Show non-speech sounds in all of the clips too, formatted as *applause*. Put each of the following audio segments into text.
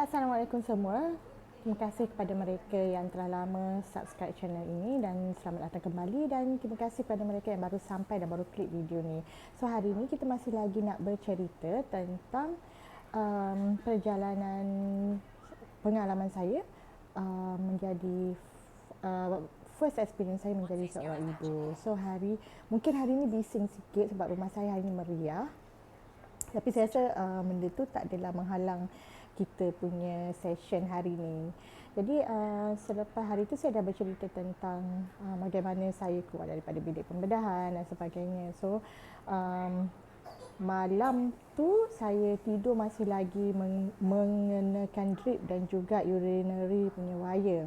Assalamualaikum semua. Terima kasih kepada mereka yang telah lama subscribe channel ini dan selamat datang kembali dan terima kasih kepada mereka yang baru sampai dan baru klik video ni. So hari ini kita masih lagi nak bercerita tentang um, perjalanan pengalaman saya uh, menjadi uh, first experience saya menjadi seorang ibu. So hari mungkin hari ini bising sikit sebab rumah saya hari ini meriah. Tapi saya rasa uh, benda tu tak adalah menghalang kita punya session hari ni. Jadi uh, selepas hari tu saya dah bercerita tentang uh, bagaimana saya keluar daripada bilik pembedahan dan sebagainya. So um, malam tu saya tidur masih lagi meng- mengenakan drip dan juga urinary punya wire.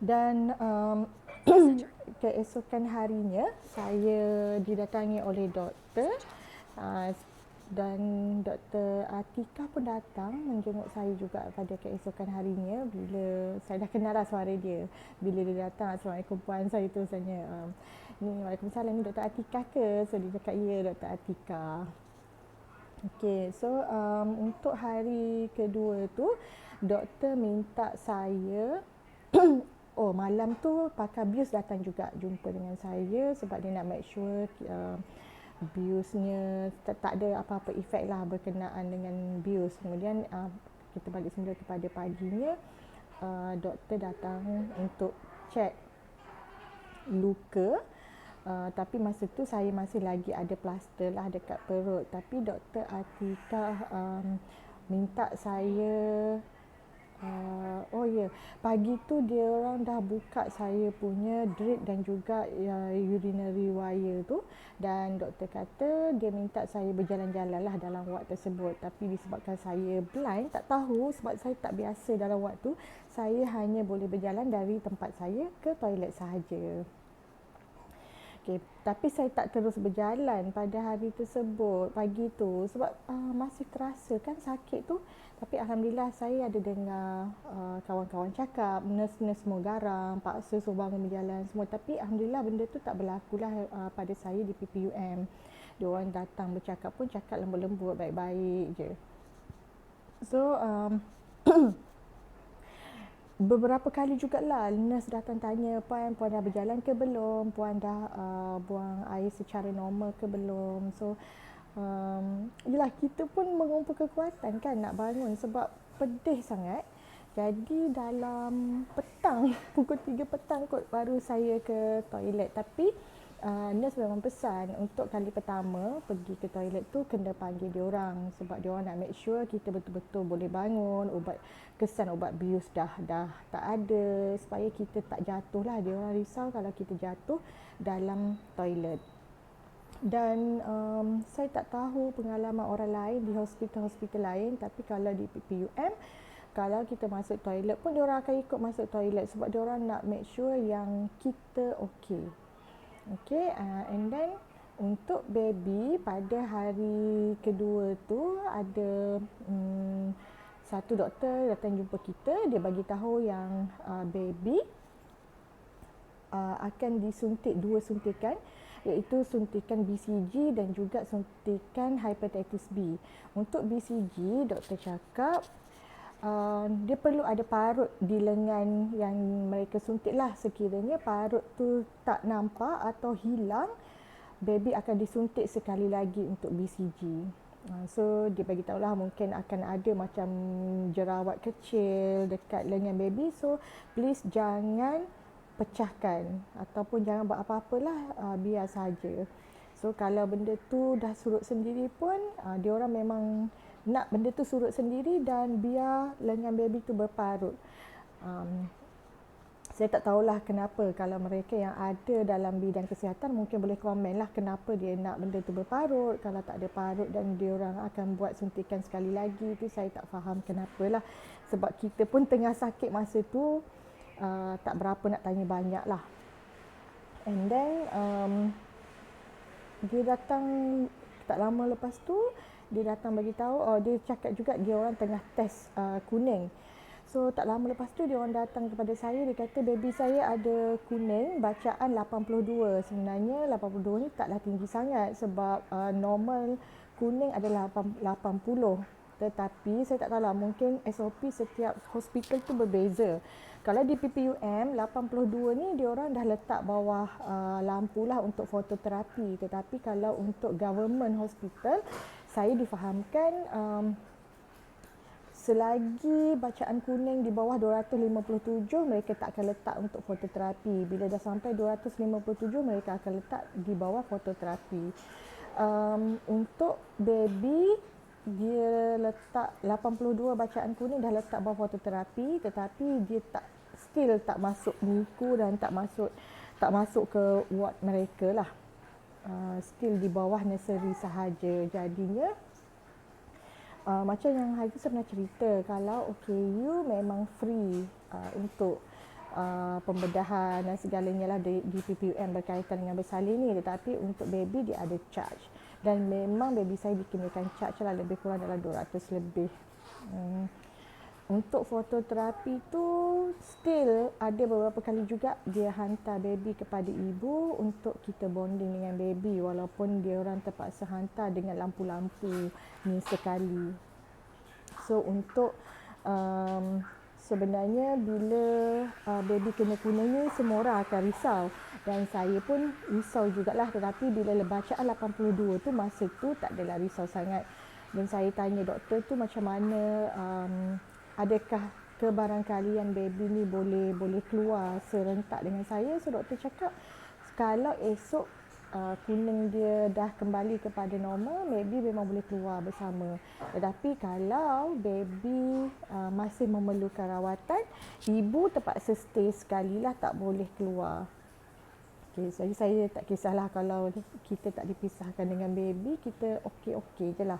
Dan um, *clears throat* keesokan harinya saya didatangi oleh doktor uh, dan Dr. Atika pun datang menjenguk saya juga pada keesokan harinya bila saya dah kenal lah suara dia bila dia datang Assalamualaikum puan saya tu tanya um, ni Waalaikumsalam ni Dr. Atika ke so dia cakap ya Dr. Atika Okay, so um, untuk hari kedua tu doktor minta saya *clears throat* oh malam tu pakar bius datang juga jumpa dengan saya sebab dia nak make sure uh, biusnya tak, tak ada apa-apa efek lah berkenaan dengan bius. Kemudian uh, kita balik semula kepada paginya uh, doktor datang untuk cek luka uh, tapi masa tu saya masih lagi ada plaster lah dekat perut tapi doktor Atika um, minta saya Uh, oh ya, yeah. pagi tu dia orang dah buka saya punya drip dan juga uh, urinary wire tu dan doktor kata dia minta saya berjalan-jalan lah dalam ward tersebut tapi disebabkan saya blind tak tahu sebab saya tak biasa dalam ward tu saya hanya boleh berjalan dari tempat saya ke toilet sahaja. Okay. Tapi saya tak terus berjalan pada hari tersebut, pagi tu sebab uh, masih terasa kan sakit tu. Tapi Alhamdulillah saya ada dengar uh, kawan-kawan cakap, nurse-nurse semua garam, paksa suruh bangun berjalan semua. Tapi Alhamdulillah benda tu tak berlaku lah uh, pada saya di PPUM. Dia orang datang bercakap pun cakap lembut-lembut, baik-baik je. So, um, *coughs* beberapa kali juga lah nurse datang tanya puan puan dah berjalan ke belum puan dah uh, buang air secara normal ke belum so um, yelah kita pun mengumpul kekuatan kan nak bangun sebab pedih sangat. Jadi dalam petang *laughs* pukul 3 petang kot baru saya ke toilet. Tapi uh, nurse memang pesan untuk kali pertama pergi ke toilet tu kena panggil dia orang sebab dia orang nak make sure kita betul-betul boleh bangun ubat kesan ubat bius dah dah tak ada supaya kita tak jatuh lah dia orang risau kalau kita jatuh dalam toilet dan um, saya tak tahu pengalaman orang lain di hospital-hospital lain tapi kalau di PPUM kalau kita masuk toilet pun dia orang akan ikut masuk toilet sebab dia orang nak make sure yang kita okey Okay, uh, and then untuk baby pada hari kedua tu ada um, satu doktor datang jumpa kita, dia bagi tahu yang uh, baby uh, akan disuntik dua suntikan iaitu suntikan BCG dan juga suntikan hepatitis B. Untuk BCG, doktor cakap Uh, dia perlu ada parut di lengan yang mereka suntik lah sekiranya parut tu tak nampak atau hilang baby akan disuntik sekali lagi untuk BCG. Uh, so dia bagi tahu lah mungkin akan ada macam jerawat kecil dekat lengan baby so please jangan pecahkan ataupun jangan buat apa-apalah uh, biar saja. So kalau benda tu dah surut sendiri pun uh, dia orang memang nak benda tu surut sendiri dan biar lengan baby tu berparut. Um, saya tak tahulah kenapa kalau mereka yang ada dalam bidang kesihatan mungkin boleh komen lah kenapa dia nak benda tu berparut kalau tak ada parut dan dia orang akan buat suntikan sekali lagi tu saya tak faham kenapa lah sebab kita pun tengah sakit masa tu uh, tak berapa nak tanya banyak lah. And then um, dia datang tak lama lepas tu dia datang bagi tahu oh dia cakap juga dia orang tengah test uh, kuning. So tak lama lepas tu dia orang datang kepada saya dia kata baby saya ada kuning bacaan 82 sebenarnya 82 ni taklah tinggi sangat sebab uh, normal kuning adalah 80 Tetapi saya tak tahu lah mungkin SOP setiap hospital tu berbeza. Kalau di PPUM 82 ni dia orang dah letak bawah uh, lampu lah untuk fototerapi. Tetapi kalau untuk government hospital saya difahamkan um, selagi bacaan kuning di bawah 257 mereka tak akan letak untuk fototerapi. Bila dah sampai 257 mereka akan letak di bawah fototerapi. Um, untuk baby dia letak 82 bacaan kuning dah letak bawah fototerapi tetapi dia tak still tak masuk NICU dan tak masuk tak masuk ke ward mereka lah. Uh, still di bawah nursery sahaja. Jadinya uh, macam yang Haji pernah cerita kalau OKU memang free uh, untuk uh, pembedahan dan segalanya lah di, di PPUM berkaitan dengan bersalin ni tetapi untuk baby dia ada charge dan memang baby saya dikenakan charge lah lebih kurang dalam 200 lebih. Hmm. Untuk fototerapi tu still ada beberapa kali juga dia hantar baby kepada ibu untuk kita bonding dengan baby walaupun dia orang terpaksa hantar dengan lampu-lampu ni sekali. So untuk um, sebenarnya bila uh, baby kena kuning ni semua orang akan risau. Dan saya pun risau jugalah. Tetapi bila bacaan 82 tu masa tu tak adalah risau sangat. Dan saya tanya doktor tu macam mana um, adakah kebarangkalian baby ni boleh boleh keluar serentak dengan saya? So doktor cakap kalau esok uh, kuning dia dah kembali kepada normal maybe memang boleh keluar bersama tetapi kalau baby uh, masih memerlukan rawatan ibu terpaksa stay sekali lah tak boleh keluar Okay, jadi saya tak kisahlah kalau kita tak dipisahkan dengan baby, kita okey-okey je lah.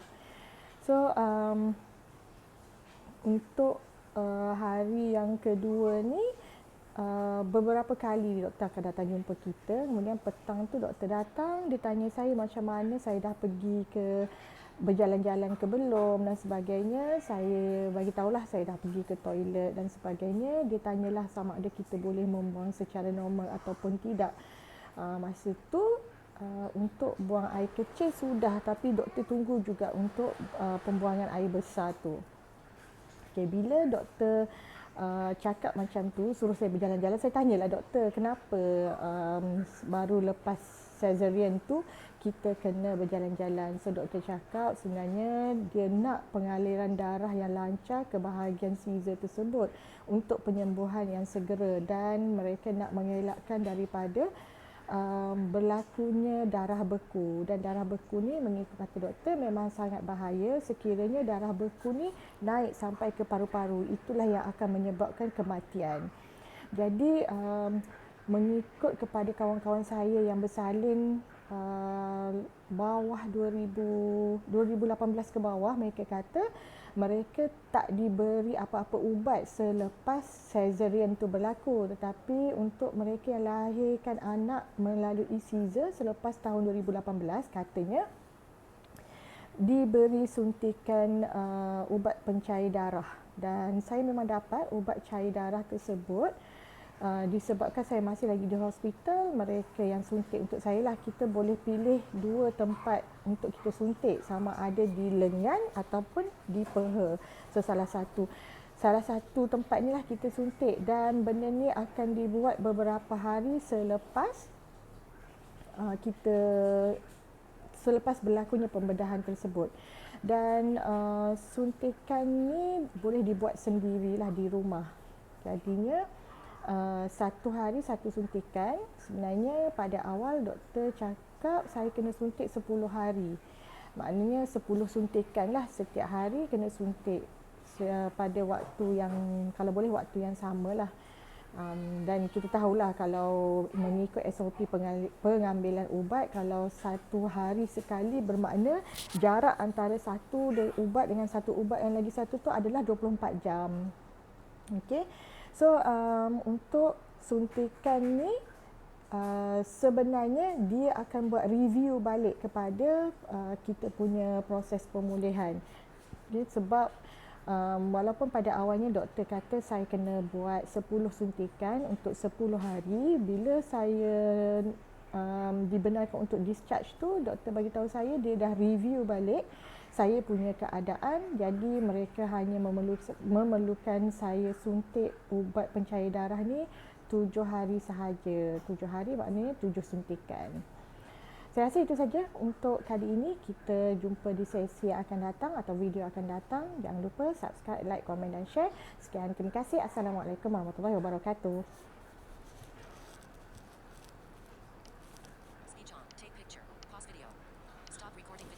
So, um, untuk uh, hari yang kedua ni uh, beberapa kali doktor akan datang jumpa kita. Kemudian petang tu doktor datang dia tanya saya macam mana saya dah pergi ke berjalan-jalan ke belum dan sebagainya. Saya bagi tahulah saya dah pergi ke toilet dan sebagainya. Dia tanyalah sama ada kita boleh membuang secara normal ataupun tidak. Uh, masa tu uh, untuk buang air kecil sudah tapi doktor tunggu juga untuk uh, pembuangan air besar tu. Okay, bila doktor cakap macam tu, suruh saya berjalan-jalan, saya tanyalah doktor, kenapa um, baru lepas cesarean tu kita kena berjalan-jalan. So doktor cakap sebenarnya dia nak pengaliran darah yang lancar ke bahagian caesar tersebut untuk penyembuhan yang segera dan mereka nak mengelakkan daripada um, berlakunya darah beku dan darah beku ni mengikut kata doktor memang sangat bahaya sekiranya darah beku ni naik sampai ke paru-paru itulah yang akan menyebabkan kematian. Jadi um, mengikut kepada kawan-kawan saya yang bersalin uh, bawah 2000 2018 ke bawah mereka kata mereka tak diberi apa-apa ubat selepas cesarean tu berlaku. Tetapi untuk mereka yang lahirkan anak melalui caesar selepas tahun 2018 katanya diberi suntikan uh, ubat pencair darah. Dan saya memang dapat ubat cair darah tersebut uh, disebabkan saya masih lagi di hospital mereka yang suntik untuk saya lah. Kita boleh pilih dua tempat untuk kita suntik. Sama ada di lengan ataupun di peha. So salah satu salah satu tempat ni lah kita suntik. Dan benda ni akan dibuat beberapa hari selepas uh, kita selepas berlakunya pembedahan tersebut. Dan uh, suntikan ni boleh dibuat sendirilah di rumah. Jadinya Uh, satu hari satu suntikan. Sebenarnya pada awal doktor cakap saya kena suntik 10 hari. Maknanya 10 suntikan lah setiap hari kena suntik pada waktu yang kalau boleh waktu yang sama lah. Um, dan kita tahulah kalau mengikut SOP pengambilan ubat kalau satu hari sekali bermakna jarak antara satu ubat dengan satu ubat yang lagi satu tu adalah 24 jam. Okey So um, untuk suntikan ni uh, sebenarnya dia akan buat review balik kepada uh, kita punya proses pemulihan. Jadi sebab um, walaupun pada awalnya doktor kata saya kena buat 10 suntikan untuk 10 hari bila saya um, dibenarkan untuk discharge tu doktor bagi tahu saya dia dah review balik saya punya keadaan jadi mereka hanya memerlukan, saya suntik ubat pencair darah ni tujuh hari sahaja. Tujuh hari maknanya tujuh suntikan. Saya rasa itu saja untuk kali ini. Kita jumpa di sesi yang akan datang atau video akan datang. Jangan lupa subscribe, like, komen dan share. Sekian, terima kasih. Assalamualaikum warahmatullahi wabarakatuh.